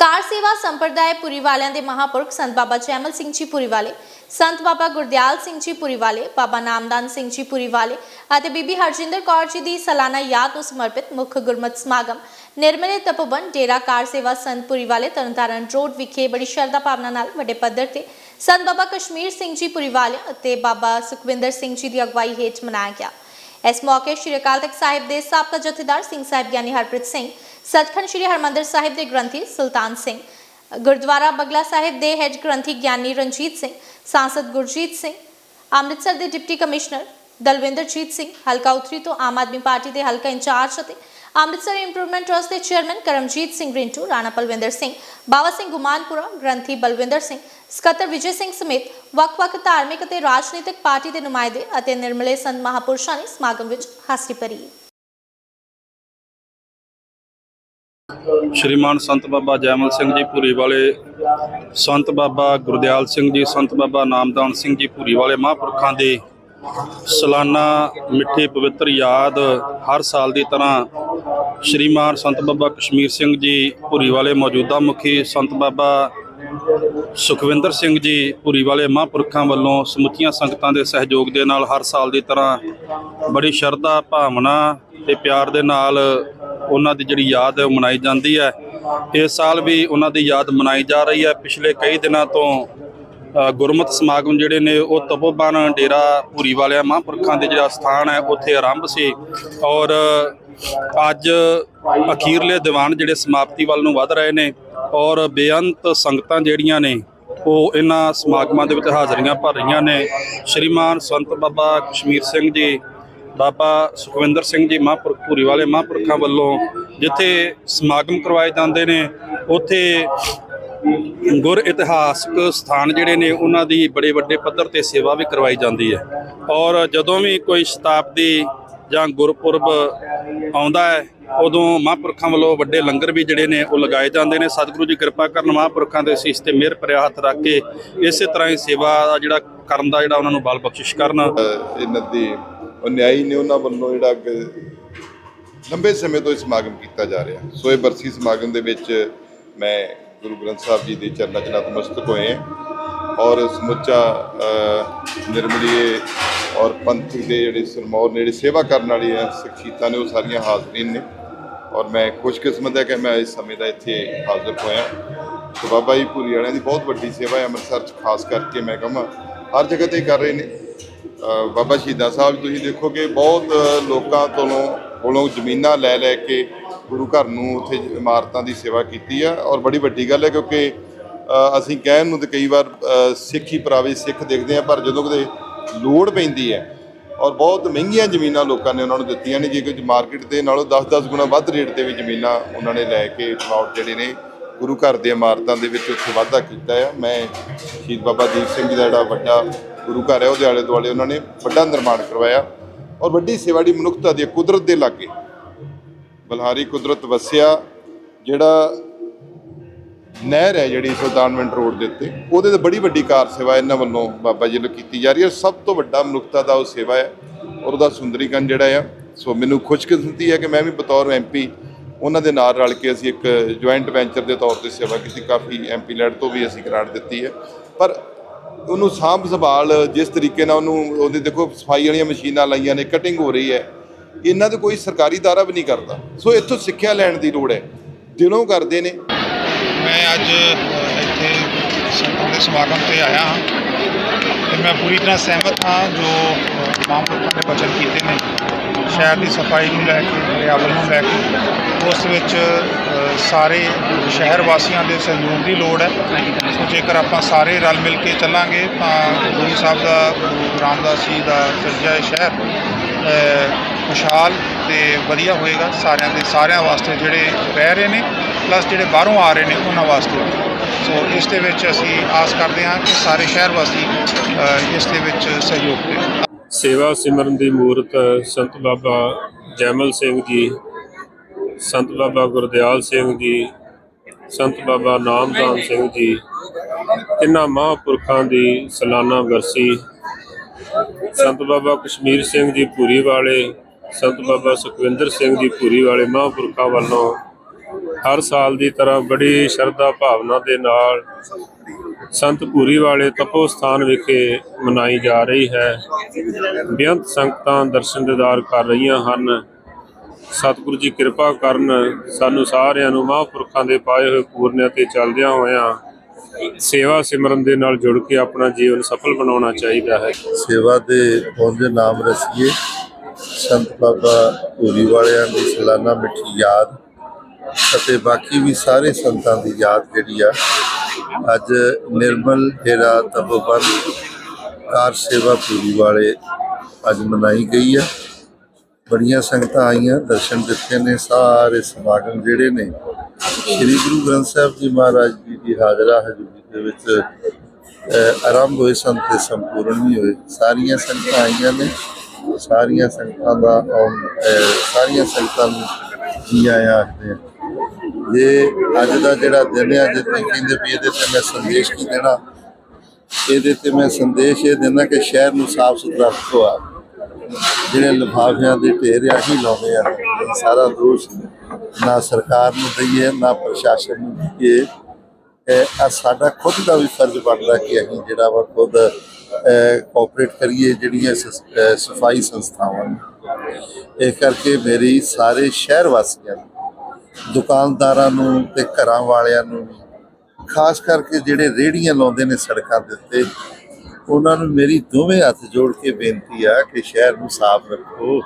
ਕਾਰ ਸੇਵਾ ਸੰਪਰਦਾਇ ਪੁਰੀ ਵਾਲਿਆਂ ਦੇ ਮਹਾਪੁਰਖ ਸੰਤ ਬਾਬਾ ਜੈਮਲ ਸਿੰਘ ਜੀ ਪੁਰੀ ਵਾਲੇ ਸੰਤ ਬਾਬਾ ਗੁਰਦਿਆਲ ਸਿੰਘ ਜੀ ਪੁਰੀ ਵਾਲੇ ਬਾਬਾ ਨਾਮਦਾਨ ਸਿੰਘ ਜੀ ਪੁਰੀ ਵਾਲੇ ਅਤੇ ਬੀਬੀ ਹਰਜਿੰਦਰ ਕੌਰ ਜੀ ਦੀ ਸਾਲਾਨਾ ਯਾਦ ਨੂੰ ਸਮਰਪਿਤ ਮੁੱਖ ਗੁਰਮਤਿ ਸਮਾਗਮ, ਨਿਰਮਲੇ ਤਪੋਬਨ ਡੇਰਾ ਕਾਰ ਸੇਵਾ ਸੰਤ ਪੁਰੀ ਵਾਲੇ ਤਰਨਤਾਰਨ ਰੋਡ ਵਿਖੇ ਬੜੀ ਸ਼ਰਧਾ ਭਾਵਨਾ ਨਾਲ ਵੱਡੇ ਪੱਧਰ ਤੇ ਸੰਤ ਬਾਬਾ ਕਸ਼ਮੀਰ ਸਿੰਘ ਜੀ ਪੁਰੀ ਵਾਲੇ ਅਤੇ ਬਾਬਾ ਸੁਖਵਿੰਦਰ ਸਿੰਘ ਜੀ ਦੀ ਅਗਵਾਈ ਹੇਠ ਮਨਾਇਆ ਗਿਆ। ਇਸ ਮੌਕੇ ਸ਼੍ਰੀ ਅਕਾਲ ਤਖਤ ਸਾਹਿਬ ਦੇ ਸਾਬਕਾ ਜਥੇਦਾਰ ਸਿੰਘ ਸਾਹਿਬ ਗਿਆਨੀ ਹਰਪ੍ਰੀਤ ਸਿੰਘ ਸਤਖੰਡ ਸ਼੍ਰੀ ਹਰਮੰਦਰ ਸਾਹਿਬ ਦੇ ਗ੍ਰੰਥੀ ਸੁਲਤਾਨ ਸਿੰਘ, ਗੁਰਦੁਆਰਾ ਬਗਲਾ ਸਾਹਿਬ ਦੇ ਹੈੱਡ ਗ੍ਰੰਥੀ ਗਿਆਨੀ ਰਣਜੀਤ ਸਿੰਘ, ਸਾਂਸਦ ਗੁਰਜੀਤ ਸਿੰਘ, ਅੰਮ੍ਰਿਤਸਰ ਦੇ ਡਿਪਟੀ ਕਮਿਸ਼ਨਰ ਦਲਵਿੰਦਰਜੀਤ ਸਿੰਘ, ਹਲਕਾ ਉਤਰੀ ਤੋਂ ਆਮ ਆਦਮੀ ਪਾਰਟੀ ਦੇ ਹਲਕਾ ਇੰਚਾਰਜ ਅਤੇ ਅੰਮ੍ਰਿਤਸਰ ਇੰਪਰੂਵਮੈਂਟ ਟਰਸਟ ਦੇ ਚੇਅਰਮੈਨ ਕਰਮਜੀਤ ਸਿੰਘ ਰਿੰਟੂ, ਰਾਣਾ ਪਲਵਿੰਦਰ ਸਿੰਘ, ਬਾਵਾ ਸਿੰਘ ਗੁਮਾਨਪੁਰਾ ਗ੍ਰੰਥੀ ਬਲਵਿੰਦਰ ਸਿੰਘ ਸਕੱਤਰ ਵਿਜੇ ਸਿੰਘ ਸਮੇਤ ਵੱਖ-ਵੱਖ ਧਾਰਮਿਕ ਅਤੇ ਰਾਜਨੀਤਿਕ ਪਾਰਟੀ ਦੇ ਨੁਮਾਇੰਦੇ ਅਤੇ ਨਿਰਮਲੇ ਸੰਤ ਮਹਾਪੁਰਸ਼ਾਂ ਨੇ ਸਮਾਗਮ ਵਿੱਚ ਹਾਜ਼ਰੀ ਭਰੀ। ਸ਼੍ਰੀਮਾਨ ਸੰਤ ਬਾਬਾ ਜੈਮਲ ਸਿੰਘ ਜੀ ਭੂਰੀ ਵਾਲੇ, ਸੰਤ ਬਾਬਾ ਗੁਰਦਿਆਲ ਸਿੰਘ ਜੀ, ਸੰਤ ਬਾਬਾ ਨਾਮਦਾਨ ਸਿੰਘ ਜੀ ਭੂਰੀ ਵਾਲੇ ਮਹਾਂਪੁਰਖਾਂ ਦੇ ਸਾਲਾਨਾ ਮਿੱਠੇ ਪਵਿੱਤਰ ਯਾਦ ਹਰ ਸਾਲ ਦੀ ਤਰ੍ਹਾਂ ਸ਼੍ਰੀਮਾਨ ਸੰਤ ਬਾਬਾ ਕਸ਼ਮੀਰ ਸਿੰਘ ਜੀ ਭੂਰੀ ਵਾਲੇ ਮੌਜੂਦਾ ਮੁਖੀ, ਸੰਤ ਬਾਬਾ ਸੁਖਵਿੰਦਰ ਸਿੰਘ ਜੀ ਭੂਰੀ ਵਾਲੇ ਮਹਾਂਪੁਰਖਾਂ ਵੱਲੋਂ ਸਮੁੱਚੀਆਂ ਸੰਗਤਾਂ ਦੇ ਸਹਿਯੋਗ ਦੇ ਨਾਲ ਹਰ ਸਾਲ ਦੀ ਤਰ੍ਹਾਂ ਬੜੀ ਸ਼ਰਧਾ ਭਾਵਨਾ ਤੇ ਪਿਆਰ ਦੇ ਨਾਲ ਉਹਨਾਂ ਦੀ ਜਿਹੜੀ ਯਾਦ ਹੈ ਉਹ ਮਨਾਈ ਜਾਂਦੀ ਹੈ। ਇਸ ਸਾਲ ਵੀ ਉਹਨਾਂ ਦੀ ਯਾਦ ਮਨਾਈ ਜਾ ਰਹੀ ਹੈ। ਪਿਛਲੇ ਕਈ ਦਿਨਾਂ ਤੋਂ ਅ, ਗੁਰਮਤਿ ਸਮਾਗਮ ਜਿਹੜੇ ਨੇ ਉਹ ਤਪੋਬਨ ਡੇਰਾ ਭੂਰੀ ਵਾਲਿਆਂ ਮਹਾਂਪੁਰਖਾਂ ਦੇ ਜਿਹੜਾ ਸਥਾਨ ਹੈ ਉੱਥੇ ਆਰੰਭ ਸੀ ਔਰ ਅੱਜ ਅਖੀਰਲੇ ਦੀਵਾਨ ਜਿਹੜੇ ਸਮਾਪਤੀ ਵੱਲ ਨੂੰ ਵਧ ਰਹੇ ਨੇ ਔਰ ਬੇਅੰਤ ਸੰਗਤਾਂ ਜਿਹੜੀਆਂ ਨੇ, ਉਹ ਇਹਨਾਂ ਸਮਾਗਮਾਂ ਦੇ ਵਿੱਚ ਹਾਜ਼ਰੀਆਂ ਭਰ ਰਹੀਆਂ ਨੇ। ਸ਼੍ਰੀਮਾਨ ਸੰਤ ਬਾਬਾ ਕਸ਼ਮੀਰ ਸਿੰਘ ਜੀ, ਬਾਬਾ ਸੁਖਵਿੰਦਰ ਸਿੰਘ ਜੀ ਮਹਾਂਪੁਰਖ, ਭੂਰੀ ਵਾਲੇ ਮਹਾਂਪੁਰਖਾਂ ਵੱਲੋਂ ਜਿੱਥੇ ਸਮਾਗਮ ਕਰਵਾਏ ਜਾਂਦੇ ਨੇ, ਉੱਥੇ ਗੁਰ ਇਤਿਹਾਸਕ ਸਥਾਨ ਜਿਹੜੇ ਨੇ, ਉਹਨਾਂ ਦੀ ਬੜੇ ਵੱਡੇ ਪੱਧਰ ਤੇ ਸੇਵਾ ਵੀ ਕਰਵਾਈ ਜਾਂਦੀ ਹੈ। ਔਰ ਜਦੋਂ ਵੀ ਕੋਈ ਸ਼ਤਾਬਦੀ ਜਾਂ ਗੁਰਪੁਰਬ ਆਉਂਦਾ ਹੈ, ਉਦੋਂ ਮਹਾਂਪੁਰਖਾਂ ਵੱਲੋਂ ਵੱਡੇ ਲੰਗਰ ਵੀ ਜਿਹੜੇ ਨੇ ਉਹ ਲਗਾਏ ਜਾਂਦੇ ਨੇ। ਸਤਿਗੁਰੂ ਜੀ ਕਿਰਪਾ ਕਰਨ ਮਹਾਂਪੁਰਖਾਂ ਦੇ ਸੀਸ ਤੇ ਮਿਹਰ ਭਰਿਆ ਹੱਥ ਰੱਖ ਕੇ ਇਸੇ ਤਰ੍ਹਾਂ ਹੀ ਸੇਵਾ ਦਾ ਜਿਹੜਾ ਕਰਨ ਦਾ ਜਿਹੜਾ ਉਹਨਾਂ ਨੂੰ ਬਲ ਬਖਸ਼ਿਸ਼ ਕਰਨ। ਇਹਨਾਂ ਦੀ ਅਨਿਆਈ ਨੇ ਉਹਨਾਂ ਵੱਲੋਂ ਜਿਹੜਾ ਲੰਬੇ ਸਮੇਂ ਤੋਂ ਇਹ ਸਮਾਗਮ ਕੀਤਾ ਜਾ ਰਿਹਾ। ਸੋ ਇਹ ਬਰਸੀ ਸਮਾਗਮ ਦੇ ਵਿੱਚ ਮੈਂ ਗੁਰੂ ਗ੍ਰੰਥ ਸਾਹਿਬ ਜੀ ਦੇ ਚਰਨਾਂ 'ਚ ਨਤਮਸਤਕ ਹੋਏ ਔਰ ਸਮੁੱਚਾ ਨਿਰਮਲੀਏ ਔਰ ਪੰਥ ਦੇ ਜਿਹੜੇ ਸਰਮੌਰ ਨੇ ਜਿਹੜੀ ਸੇਵਾ ਕਰਨ ਵਾਲੇ ਆ ਸ਼ਖਸੀਅਤਾਂ ਨੇ ਉਹ ਸਾਰੀਆਂ ਹਾਜ਼ਰੀਨ ਨੇ। ਔਰ ਮੈਂ ਖੁਸ਼ਕਿਸਮਤ ਹੈ ਕਿ ਮੈਂ ਇਸ ਸਮੇਂ ਦਾ ਇੱਥੇ ਹਾਜ਼ਰ ਹੋਇਆ। ਤੇ ਬਾਬਾ ਜੀ ਭੂਰੀ ਵਾਲਿਆਂ ਦੀ ਬਹੁਤ ਵੱਡੀ ਸੇਵਾ ਹੈ ਅੰਮ੍ਰਿਤਸਰ 'ਚ ਖਾਸ ਕਰਕੇ ਮੈਂ ਕਹਾਂ ਹਰ ਜਗ੍ਹਾ ਤੇ ਕਰ ਰਹੇ ਨੇ। ਬਾਬਾ ਸ਼ਹੀਦਾਂ ਸਾਹਿਬ ਤੁਸੀਂ ਦੇਖੋਗੇ ਬਹੁਤ ਲੋਕਾਂ ਤੋਂ ਕੋਲੋਂ ਜ਼ਮੀਨਾਂ ਲੈ ਲੈ ਕੇ ਗੁਰੂ ਘਰ ਨੂੰ ਉੱਥੇ ਇਮਾਰਤਾਂ ਦੀ ਸੇਵਾ ਕੀਤੀ ਆ। ਔਰ ਬੜੀ ਵੱਡੀ ਗੱਲ ਹੈ ਕਿਉਂਕਿ ਅਸੀਂ ਕਹਿਣ ਨੂੰ ਤੇ ਕਈ ਵਾਰ ਅ, ਸਿੱਖ ਹੀ ਪਰਾਵੇ ਸਿੱਖ ਦੇਖਦੇ ਆ ਪਰ ਜਦੋਂ ਕਦੇ ਲੋੜ ਪੈਂਦੀ ਹੈ ਔਰ ਬਹੁਤ ਮਹਿੰਗੀਆਂ ਜ਼ਮੀਨਾਂ ਲੋਕਾਂ ਨੇ ਉਹਨਾਂ ਨੂੰ ਦਿੱਤੀਆਂ ਨੇ, ਜੇ ਕੁਝ ਮਾਰਕੀਟ ਦੇ ਨਾਲੋਂ 10-10 ਗੁਣਾ ਵੱਧ ਰੇਟ ਤੇ ਵੀ ਜ਼ਮੀਨਾਂ ਉਹਨਾਂ ਨੇ ਲੈ ਕੇ ਪਲਾਟ ਜਿਹੜੇ ਨੇ ਗੁਰੂ ਘਰ ਦੇ ਇਮਾਰਤਾਂ ਦੇ ਵਿੱਚ ਉੱਥੇ ਵਾਧਾ ਕੀਤਾ ਆ। ਮੈਂ ਸ਼ਹੀਦ ਬਾਬਾ ਦੀਪ ਸਿੰਘ ਜੀ ਦਾ ਜਿਹੜਾ ਵੱਡਾ ਗੁਰੂ ਘਰ ਹੈ, ਉਹਦੇ ਆਲੇ ਦੁਆਲੇ ਉਹਨਾਂ ਨੇ ਵੱਡਾ ਨਿਰਮਾਣ ਕਰਵਾਇਆ ਔਰ ਵੱਡੀ ਸੇਵਾ ਦੀ ਮਨੁੱਖਤਾ ਦੀ ਕੁਦਰਤ ਦੇ ਲਾਗੇ ਬਲਹਾਰੀ ਕੁਦਰਤ ਵਸਿਆ, ਜਿਹੜਾ ਨਹਿਰ ਹੈ ਜਿਹੜੀ ਸੁਲਤਾਨਵਿੰਡ ਰੋਡ ਦੇ ਉੱਤੇ। ਉਹਦੇ ਤੇ ਬੜੀ ਵੱਡੀ ਕਾਰ ਸੇਵਾ ਇਹਨਾਂ ਵੱਲੋਂ ਬਾਬਾ ਜੀ ਨੂੰ ਕੀਤੀ ਜਾ ਰਹੀ ਹੈ ਸਭ ਤੋਂ ਵੱਡਾ ਮਨੁੱਖਤਾ ਦਾ ਉਹ ਸੇਵਾ ਹੈ ਔਰ ਉਹਦਾ ਸੁੰਦਰੀਕਰਨ ਜਿਹੜਾ ਆ, ਸੋ ਮੈਨੂੰ ਖੁਸ਼ਕਿਸਮਤੀ ਹੈ ਕਿ ਮੈਂ ਵੀ ਬਤੌਰ ਐਮਪੀ ਉਹਨਾਂ ਦੇ ਨਾਲ ਰਲ ਕੇ ਅਸੀਂ ਇੱਕ ਜੁਆਇੰਟ ਵੈਂਚਰ ਦੇ ਤੌਰ ਤੇ ਸੇਵਾ ਕੀਤੀ। ਕਾਫੀ ਐਮਪੀ ਲੈਡ ਤੋਂ ਵੀ ਅਸੀਂ ਗ੍ਰਾਂਟ ਦਿੱਤੀ ਹੈ। ਪਰ ਉਹਨੂੰ ਸਾਂਭ ਸੰਭਾਲ ਜਿਸ ਤਰੀਕੇ ਨਾਲ ਉਹਨੂੰ, ਉਹਦੇ ਦੇਖੋ ਸਫ਼ਾਈ ਵਾਲੀਆਂ ਮਸ਼ੀਨਾਂ ਲਾਈਆਂ ਨੇ ਕਟਿੰਗ ਹੋ ਰਹੀ ਹੈ। ਇਹਨਾਂ ਦੇ ਕੋਈ ਸਰਕਾਰੀ ਦਾਰਾ ਵੀ ਨਹੀਂ ਕਰਦਾ। ਸੋ ਇੱਥੋਂ ਸਿੱਖਿਆ ਲੈਣ ਦੀ ਲੋੜ ਹੈ। ਦਿਲੋਂ ਕਰਦੇ ਨੇ। ਮੈਂ ਅੱਜ ਇੱਥੇ ਸੰਗਤ ਦੇ ਸਮਾਗਮ ਤੇ ਆਇਆ ਹਾਂ ਤੇ ਮੈਂ ਪੂਰੀ ਤਰ੍ਹਾਂ ਸਹਿਮਤ ਹਾਂ ਜੋ ਅ, ਮਹਾਂਪੁਰਖਾਂ ਨੇ ਬਚਨ ਕੀਤੇ ਨੇ। ਸ਼ਹਿਰ ਦੀ ਸਫ਼ਾਈ ਨੂੰ ਲੈ ਕੇ ਪਰਿਆਵਰਨ ਨੂੰ ਲੈ ਕੇ ਉਸ ਵਿੱਚ ਸਾਰੇ ਸ਼ਹਿਰ ਵਾਸੀਆਂ ਦੇ ਸਹਿਯੋਗ ਦੀ ਲੋੜ ਹੈ। ਜੇਕਰ ਆਪਾਂ ਸਾਰੇ ਰਲ ਮਿਲ ਕੇ ਚੱਲਾਂਗੇ ਤਾਂ ਗੁਰੂ ਸਾਹਿਬ ਦਾ ਗੁਰੂ ਰਾਮਦਾਸ ਜੀ ਦਾ ਸਿਰਜਿਆ ਸ਼ਹਿਰ ਖੁਸ਼ਹਾਲ ਤੇ ਵਧੀਆ ਹੋਏਗਾ। ਸਾਰਿਆਂ ਦੇ ਸਾਰਿਆਂ ਵਾਸਤੇ ਜਿਹੜੇ ਰਹਿ ਰਹੇ ਨੇ ਪਲੱਸ ਜਿਹੜੇ ਬਾਹਰੋਂ ਆ ਰਹੇ ਨੇ ਉਹਨਾਂ ਵਾਸਤੇ। ਸੋ ਇਸ ਦੇ ਵਿੱਚ ਅਸੀਂ ਆਸ ਕਰਦੇ ਹਾਂ ਕਿ ਸਾਰੇ ਸ਼ਹਿਰ ਵਾਸੀ ਇਸ ਦੇ ਵਿੱਚ ਸਹਿਯੋਗ ਦੇਣ। ਸੇਵਾ ਸਿਮਰਨ ਦੀ ਮੂਰਤ, ਸੰਤ ਬਾਬਾ ਜੈਮਲ ਸਿੰਘ ਜੀ, ਸੰਤ ਬਾਬਾ ਗੁਰਦਿਆਲ ਸਿੰਘ ਜੀ, ਸੰਤ ਬਾਬਾ ਨਾਮਦਾਨ ਸਿੰਘ ਜੀ, ਤਿੰਨਾਂ ਮਹਾਂਪੁਰਖਾਂ ਦੀ ਸਾਲਾਨਾ ਵਰਸੀ ਸੰਤ ਬਾਬਾ ਕਸ਼ਮੀਰ ਸਿੰਘ ਜੀ ਪੂਰੀ ਵਾਲੇ, ਸੰਤ ਬਾਬਾ ਸੁਖਵਿੰਦਰ ਸਿੰਘ ਜੀ ਭੂਰੀ ਵਾਲੇ ਮਹਾਂਪੁਰਖਾਂ ਵੱਲੋਂ ਹਰ ਸਾਲ ਦੀ ਤਰ੍ਹਾਂ ਬੜੀ ਸ਼ਰਧਾ ਭਾਵਨਾ ਦੇ ਨਾਲ ਸੰਤ ਪੂਰੀ ਵਾਲੇ ਤਪੋ ਸਥਾਨ ਵਿਖੇ ਮਨਾਈ ਜਾ ਰਹੀ ਹੈ। ਬੇਅੰਤ ਸੰਗਤਾਂ ਦਰਸ਼ਨ ਦੀਦਾਰ ਕਰ ਰਹੀਆਂ ਹਨ। ਸਤਿਗੁਰੂ ਜੀ ਕਿਰਪਾ ਕਰਨ ਸਾਨੂੰ ਸਾਰਿਆਂ ਨੂੰ ਮਹਾਂਪੁਰਖਾਂ ਦੇ ਪਾਏ ਹੋਏ ਪੂਰਨਿਆਂ ਤੇ ਚੱਲਦਿਆਂ ਹੋਇਆਂ ਸੇਵਾ ਸਿਮਰਨ ਦੇ ਨਾਲ ਜੁੜ ਕੇ ਆਪਣਾ ਜੀਵਨ ਸਫਲ ਬਣਾਉਣਾ ਚਾਹੀਦਾ ਹੈ। ਸੇਵਾ ਦੇ ਪਹੁੰਚੇ ਨਾਮ ਰਸੀਏ ਸੰਤ ਬਾਬਾ ਪੂਰੀ ਵਾਲਿਆਂ ਦੀ ਸਲਾਨਾ ਮਿੱਠੀ ਯਾਦ ਅਤੇ ਬਾਕੀ ਵੀ ਸਾਰੇ ਸੰਤਾਂ ਦੀ ਯਾਦ ਜਿਹੜੀ ਆ, ਅੱਜ ਨਿਰਮਲ ਡੇਰਾ ਤਪੋਬੰਦ ਕਾਰ ਸੇਵਾ ਪੂਰੀ ਵਾਲੇ ਅੱਜ ਮਨਾਈ ਗਈ ਆ। ਬੜੀਆਂ ਸੰਗਤਾਂ ਆਈਆਂ, ਦਰਸ਼ਨ ਦਿੱਤੇ ਨੇ, ਸਾਰੇ ਸਮਾਗਮ ਜਿਹੜੇ ਨੇ, ਸ੍ਰੀ ਗੁਰੂ ਗ੍ਰੰਥ ਸਾਹਿਬ ਜੀ ਮਹਾਰਾਜ ਜੀ ਦੀ ਹਾਜ਼ਰਾ ਹਜ਼ੂਰੀ ਦੇ ਵਿੱਚ ਆਰੰਭ ਹੋਏ ਸਨ ਤੇ ਸੰਪੂਰਨ ਵੀ ਹੋਏ। ਸਾਰੀਆਂ ਸੰਗਤਾਂ ਆਈਆਂ ਨੇ, ਸਾਰੀਆਂ ਸੰਗਤਾਂ ਦਾ ਆਉਣ ਸਾਰੀਆਂ ਸੰਗਤਾਂ ਨੂੰ ਜੀ ਆਇਆਂ ਆਖਦੇ ਇਹ ਅੱਜ ਦਾ ਜਿਹੜਾ ਦਿਨ ਹੈ ਜੇ ਤੁਸੀਂ ਕਹਿੰਦੇ ਵੀ ਇਹਦੇ ਤੇ ਮੈਂ ਸੰਦੇਸ਼ ਕੀ ਦੇਣਾ। ਇਹਦੇ ਤੇ ਮੈਂ ਸੰਦੇਸ਼ ਇਹ ਦੇਣਾ ਕਿ ਸ਼ਹਿਰ ਨੂੰ ਸਾਫ਼ ਸੁਥਰਾ ਰੱਖੋ ਆ ਜਿਹੜੇ ਲਿਫਾਫਿਆਂ ਦੇ ਢੇਰ ਆ ਹੀ ਲਾਉਂਦੇ ਆ। ਸਾਰਾ ਦੋਸ਼ ਨਾ ਸਰਕਾਰ ਨੂੰ ਦਈਏ, ਨਾ ਪ੍ਰਸ਼ਾਸਨ ਨੂੰ ਦਈਏ। ਇਹ ਸਾਡਾ ਖੁਦ ਦਾ ਵੀ ਫਰਜ਼ ਬਣਦਾ ਕਿ ਅਸੀਂ ਜਿਹੜਾ ਵਾ ਖੁਦ ਕੋਆਪਰੇਟ ਕਰੀਏ ਜਿਹੜੀਆਂ ਸ- ਸਫ਼ਾਈ ਸੰਸਥਾਵਾਂ ਨੇ। ਇਹ ਕਰਕੇ ਮੇਰੀ ਸਾਰੇ ਸ਼ਹਿਰ ਵਾਸੀਆਂ ਨੂੰ, ਦੁਕਾਨਦਾਰਾਂ ਨੂੰ ਤੇ ਘਰਾਂ ਵਾਲਿਆਂ ਨੂੰ ਖਾਸ ਕਰਕੇ ਜਿਹੜੇ ਰੇੜੀਆਂ ਲਾਉਂਦੇ ਨੇ ਸੜਕਾਂ ਦੇ ਉੱਤੇ, ਉਹਨਾਂ ਨੂੰ ਮੇਰੀ ਦੋਵੇਂ ਹੱਥ ਜੋੜ ਕੇ ਬੇਨਤੀ ਆ ਕਿ ਸ਼ਹਿਰ ਨੂੰ ਸਾਫ਼ ਰੱਖੋ।